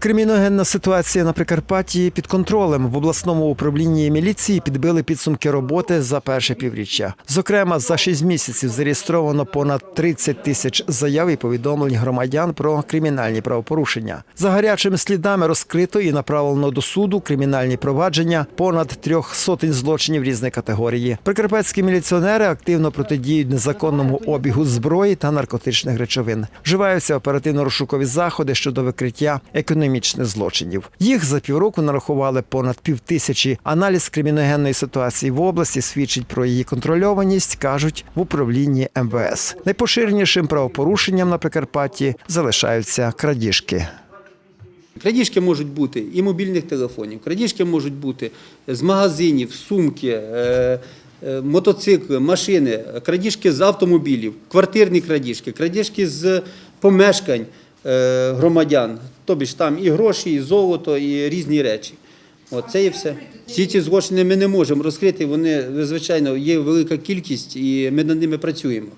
Криміногенна ситуація на Прикарпатті під контролем в обласному управлінні міліції підбили підсумки роботи за перше півріччя. Зокрема, за шість місяців зареєстровано понад 30 тисяч заяв і повідомлень громадян про кримінальні правопорушення. За гарячими слідами розкрито і направлено до суду кримінальні провадження понад трьох сотень злочинів різної категорії. Прикарпатські міліціонери активно протидіють незаконному обігу зброї та наркотичних речовин. Вживаються оперативно-розшукові заходи щодо викриття економічних злочинів. Їх за півроку нарахували понад півтисячі. Аналіз криміногенної ситуації в області свідчить про її контрольованість, кажуть в управлінні МВС. Найпоширенішим правопорушенням на Прикарпатті залишаються крадіжки. Крадіжки можуть бути і мобільних телефонів, крадіжки можуть бути з магазинів, сумки, е, е, мотоцикли, машини, крадіжки з автомобілів, квартирні крадіжки, крадіжки з помешкань громадян. Тобі ж там і гроші, і золото, і різні речі. От це і все. Всі ці злочини ми не можемо розкрити. Вони, звичайно, є велика кількість, і ми над ними працюємо.